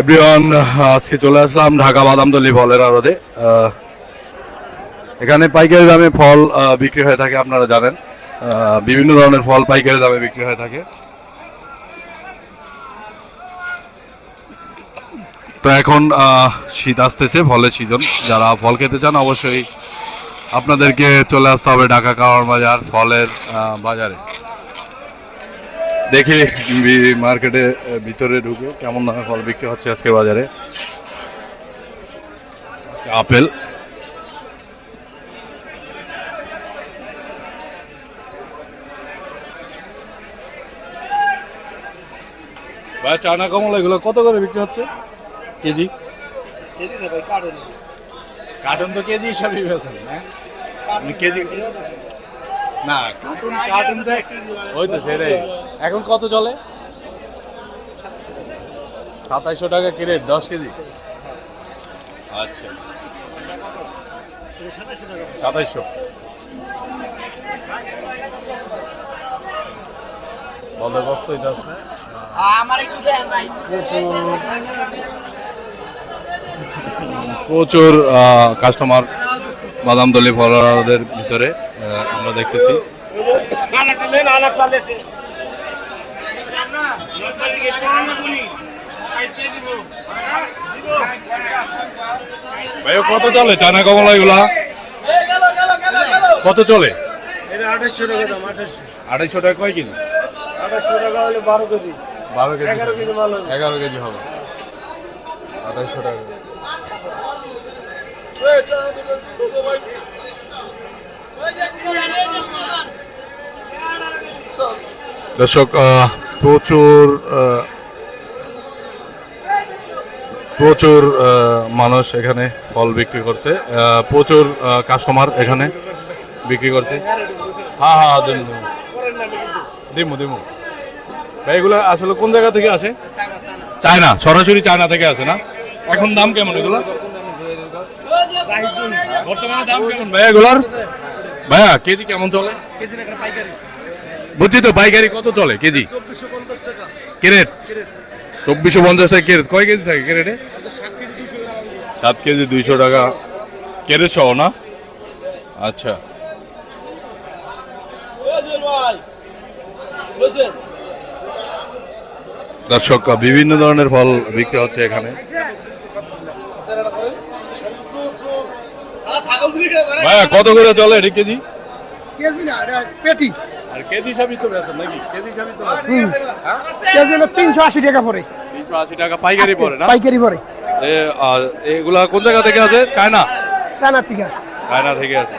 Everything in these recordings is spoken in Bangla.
এভরিওয়ান, আজকে চলে আসলাম ঢাকা বাদামতলি ফলের আড়তে। এখানে পাইকারি দামে ফল বিক্রি হয়ে থাকে, আপনারা জানেন। বিভিন্ন ধরনের ফল পাইকারি দামে বিক্রি হয়ে থাকে। তো এখন শীত আসতেছে, ফলের সিজন যারা ফল খেতে চান, অবশ্যই আপনাদেরকে চলে আসতে হবে ঢাকা কাওয়ার বাজার, ফলের বাজারে। দেখি মার্কেটে ভিতরে ঢুকে কেমন দামে ফল বিক্রি হচ্ছে আজকে বাজারে। আচ্ছা, আপেল। ভাই চানা কমলা এগুলো কত করে বিক্রি হচ্ছে? কেজি? কার্টুন তো কেজি হিসাবে বেচেন হ্যাঁ? আপনি কেজি না কার্টুন কার্টুন তো ওই তো সেটাই। এখন কত চলে সাতাইশশো টাকা কিরে দশ কেজি। আচ্ছা। সাতাইশশো। কষ্ট ভাই। প্রচুর কাস্টমার বাদাম দলি ফলারদের ভিতরে আমরা দেখতেছি। লেছে ভাই কত চলে চানা কমলা এগুলা? কত চলে? আঠাশশো টাকা দাম আঠাশশো আড়াইশো টাকা কয় কেজি? আঠাশশো টাকা হলে বারো কেজি। বারো কেজি। এগারো কেজি মাল। এগারো কেজি হবে। আড়াইশো টাকা। দর্শক আহ, প্রচুর প্রচুর মানুষ এখানে ফল বিক্রি করছে। প্রচুর কাস্টমার এখানে বিক্রি করছে। হ্যাঁ হ্যাঁ। দিমু দিমু। ভাই, এগুলো আসলে কোন জায়গা থেকে আসে? চায়না, সরাসরি চায়না থেকে আসে না? এখন দাম কেমন এগুলো? বর্তমানে দাম কেমন? ভাইয়া এগুলার? ভাইয়া, কেজি কেমন চলে? বুঝছি তো, পাইকারি কত চলে কেজি? কেরেট? চব্বিশশো পঞ্চাশ টাকা কেরেট। কয় কেজি থাকে কেরেটে? সাত কেজি দুইশো টাকা। কেরেট সহ না? আচ্ছা। দর্শক, বিভিন্ন ধরনের ফল বিক্রি হচ্ছে এখানে। কত করে চলে এটা কেজি? কেজি না এটা পেটি। আর কেজি হিসাবই তো বেচেন নাকি? কেজি হিসাবই তো কেজি হলো তিনশো আশি টাকা তিনশো আশি টাকা পাইকারি পড়ে না? পাইকারি এগুলা কোন জায়গা থেকে আছে? চায়না থেকে। চায়না থেকে আছে।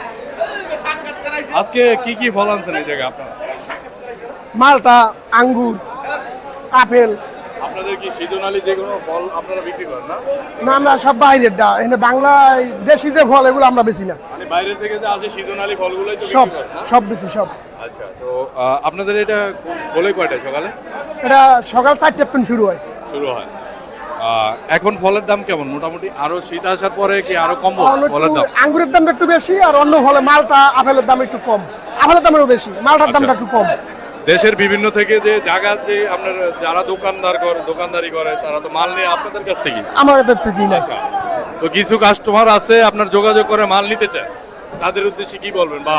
আজকে কি কি ফল আনছেন এই জায়গায় আপনারা? মালটা আঙ্গুর আপেল আপনাদের কি সিজনালি যে কোনো ফল আপনারা বিক্রি করেন না? না আমরা সব বাইরের দা এখানে বাংলা দেশি যে ফল এগুলো আমরা বেশি না। মানে থেকে যে আসে সব সব বেশি সব। আচ্ছা তো আপনাদের এটা বলে কয়টায় সকালে? এটা সকাল চারটে শুরু হয়। শুরু হয়। এখন ফলের দাম কেমন? মোটামুটি আরও শীত আসার পরে কি আরও অন্য ফলের দাম? আঙ্গুরের দামটা একটু বেশি আর অন্য ফলে মালটা আপেলের দাম একটু কম। আপেলের দামেরও বেশি মালটার দামটা একটু কম। দেশের বিভিন্ন থেকে যে জায়গা যে আপনার যারা দোকানদার করে দোকানদারি করে তারা তো মাল নিয়ে আপনাদের কাছ থেকে? আমাদের থেকেই না তো কিছু কাস্টমার আছে আপনার যোগাযোগ করে মাল নিতে চায়। তাদের উদ্দেশ্যে কি বলবেন? বা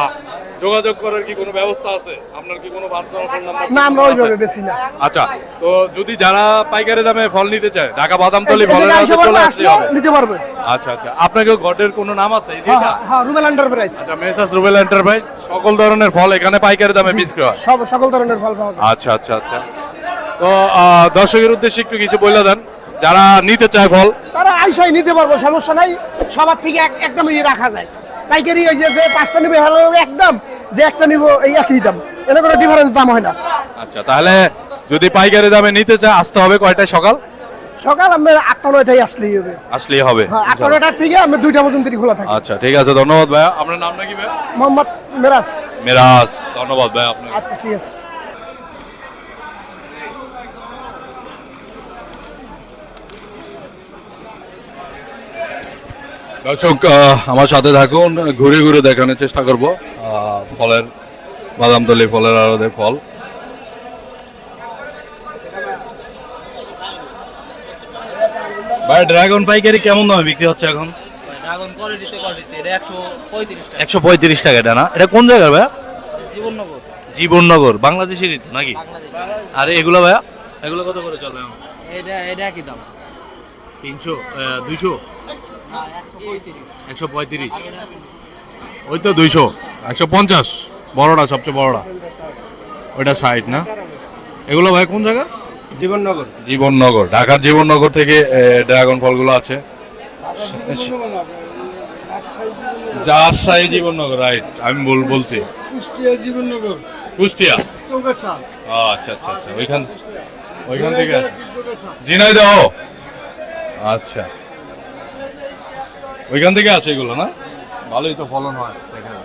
যোগাযোগ করার কি কোনো ব্যবস্থা আছে? আপনার কি কোনো না আমরা ওইভাবে বেশি না। আচ্ছা। তো যদি যারা পাইকারি দামে ফল নিতে চায় ঢাকা বাদামতলি ফলের জায়গায় চলে আসলে নিতে পারবে। আচ্ছা আচ্ছা। আপনাকে ঘটের কোনো নাম আছে? হ্যাঁ? হ্যাঁ, হ্যাঁ রুবেল এন্টারপ্রাইজ আচ্ছা মেসাস রুবেল এন্টারপ্রাইজ সকল ধরনের ফল এখানে পাইকারি দামে বিক্রি হয়। সব সকল ধরনের ফল পাওয়া যায়। আচ্ছা আচ্ছা আচ্ছা। তো আহ, দর্শকের উদ্দেশ্যে একটু কিছু বলে দেন। যারা নিতে চায় ফল। তারা আইসাই নিতে পারব সমস্যা নাই। সবার থেকে এক একদম ইয়ে রাখা যায়। পাইকারি ওই যে পাঁচটা নিবে একদম। যে একটা নিব এই একই দাম। এনে কোনো ডিফারেন্স দাম হয় না। আচ্ছা তাহলে যদি পাইকারি দামে নিতে চায় আসতে হবে কয়টায় সকাল? সকাল আমি আটটা নয়টায় আসলেই হবে। আসলেই হবে। হ্যাঁ আটটা নয়টার থেকে আমি দুইটা পর্যন্ত খোলা থাকি। আচ্ছা ঠিক আছে ধন্যবাদ ভাইয়া। আপনার নাম নাকি ভাইয়া? মোহাম্মদ মেরাজ। মিরাজ ধন্যবাদ ভাই আপনাকে। আচ্ছা ঠিক আছে। দর্শক আমার সাথে থাকুন ঘুরে ঘুরে দেখানোর চেষ্টা করব। ফলের বাদামতলি ফলের আড়তে ফল। ভাই ড্রাগন পাইকারি কেমন দামে বিক্রি হচ্ছে এখন? একশো পঁয়ত্রিশ টাকা। এটা না? এটা কোন জায়গার ভাইয়া? জীবননগর। জীবননগর বাংলাদেশেরই নাকি? আর এগুলো ভাইয়া? এগুলো কত করে চলে এটা এটা একই দাম। তিনশো দুইশো? একশো পঁয়ত্রিশ। ওই তো দুইশো। একশো পঞ্চাশ। বড়টা সবচেয়ে বড়টা। ওইটা ষাট না? এগুলো ভাই কোন জায়গা? জীবননগর। জীবননগর। ঢাকার জীবননগর থেকে ড্রাগন ফলগুলো আছে। রাজশাহী জীবননগর রাইট। আমি বল বলছি। কুষ্টিয়া জীবননগর। কুষ্টিয়া? আচ্ছা আচ্ছা আচ্ছা। ওইখান ওইখান থেকে? ঝিনাইদহ? আচ্ছা। ওইখান থেকে আছে এগুলো না? ভালোই তো ফলন হয় এখানে।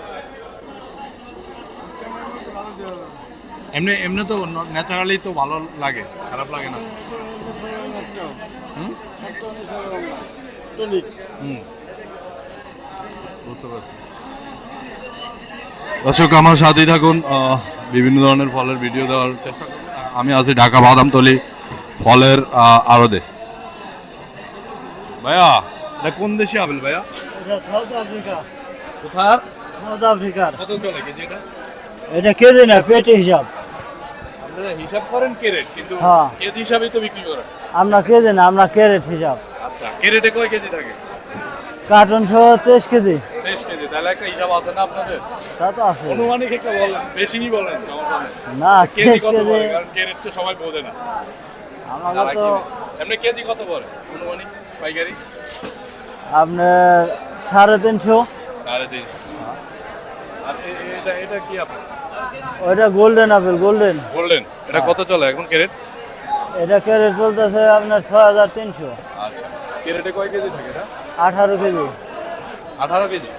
এমনি এমনি তো ন্যাচারালি তো ভালো লাগে খারাপ লাগে না? দর্শক আমার সাথেই থাকুন। বিভিন্ন ধরনের ফলের ভিডিও দেওয়ার চেষ্টা আমি আছি ঢাকা বাদাম বাদামতলি ফলের আড়তে। ভাইয়া এটা কোন দেশি আপেল ভাইয়া? এটা সাউথ আফ্রিকা। কোথার? সাউথ আফ্রিকার। কত চলে কেজি এটা? এটা কেজি না পেটে হিসাব। আপনারা হিসাব করেন কেরেট কিন্তু হ্যাঁ। কেজি হিসাবেই তো বিক্রি করেন। আমরা কেজি না আমরা ক্যারেট হিসাব। আচ্ছা কেরেটে কয় কেজি থাকে? কার্টন সহ তেইশ কেজি। তেইশ কেজি তাহলে একটা হিসাব আছে না আপনাদের? তা তো আছে। অনুমানিক একটা বলেন বেশিই বলেন না কেজি কত কেজি কারণ কেরেট তো সবাই বোঝে না। আমাকে যারা তো এমনি কেজি কত পড়ে? অনুমানিক পাইকারি? আপনার সাড়ে তিনশো। এটা এটা কি ওইটা গোল্ডেন আপেল গোল্ডেন গোল্ডেন এটা কত চলে এখন ক্যারেট? এটা ক্যারেট চলতেছে আপনার ছয় হাজার তিনশো। আচ্ছা। ক্যারেটে কয় কেজি থাকে এটা? আঠারো কেজি। আঠারো কেজি।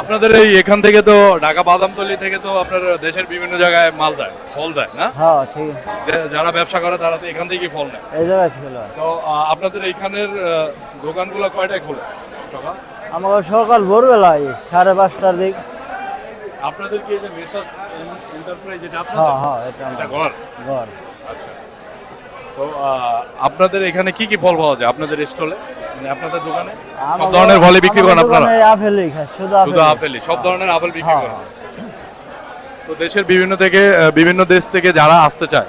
আপনাদের এই এখান থেকে তো ঢাকা বাদামতলি থেকে তো আপনার দেশের বিভিন্ন জায়গায় মাল যায় ফল যায় না? হ্যাঁ ঠিক। যারা ব্যবসা করে তারা তো এখান থেকেই ফল নেয়। এই জায়গায় ছিল তো আপনাদের এইখানের দোকানগুলো কয়টায় খোলে? সকাল? আমাকে সকাল ভোরবেলায় সাড়ে পাঁচটার দিক। আপনাদের কি এই যে এন্টারপ্রাইজ যেটা হ্যাঁ আপনাদের হ্যাঁ এটা এটা আমার ঘর? ঘর। আচ্ছা। তো আপনাদের এখানে কি কি ফল পাওয়া যায় আপনাদের স্টলে? আপনাদের দোকানে? সব ধরনের ফলই বিক্রি করেন আপনারা? আপেলই খায় শুধু শুধু আপেলই সব ধরনের আপেল বিক্রি হ্যাঁ। করেন। তো দেশের বিভিন্ন থেকে বিভিন্ন দেশ থেকে যারা আসতে চায়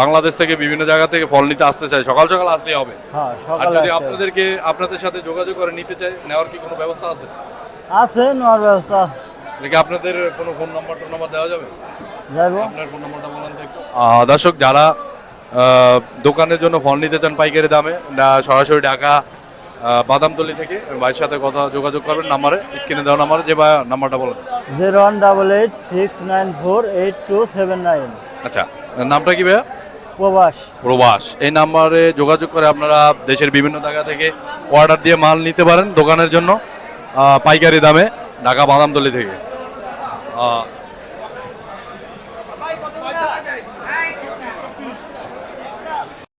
বাংলাদেশ থেকে বিভিন্ন জায়গা থেকে ফল নিতে আসতে চায় সকাল সকাল আসলেই হবে। হ্যাঁ আর যদি আপনাদেরকে আপনাদের সাথে যোগাযোগ করে নিতে চায় নেওয়ার কি কোনো ব্যবস্থা আছে? আছে নেওয়ার ব্যবস্থা আছে। দেখি আপনাদের কোনো ফোন নাম্বার টোন নাম্বার দেওয়া যাবে? আপনার ফোন নাম্বারটা বলেন তো একটু। দর্শক যারা দোকানের জন্য ফল নিতে চান পাইকারি দামে না সরাসরি ঢাকা বাদামতলি থেকে ভাইয়ের সাথে কথা যোগাযোগ করবেন নাম্বারে স্ক্রিনে দেওয়া নাম্বারে যে ভাই নাম্বারটা বলেন। Zero one double eight six nine four eight two seven nine. আচ্ছা নামটা কি ভাইয়া? প্রবাস প্রবাস এই নাম্বারে যোগাযোগ করে আপনারা দেশের বিভিন্ন জায়গা থেকে অর্ডার দিয়ে মাল নিতে পারেন দোকানের জন্য পাইকারি দামে ঢাকা বাদামতলি থেকে।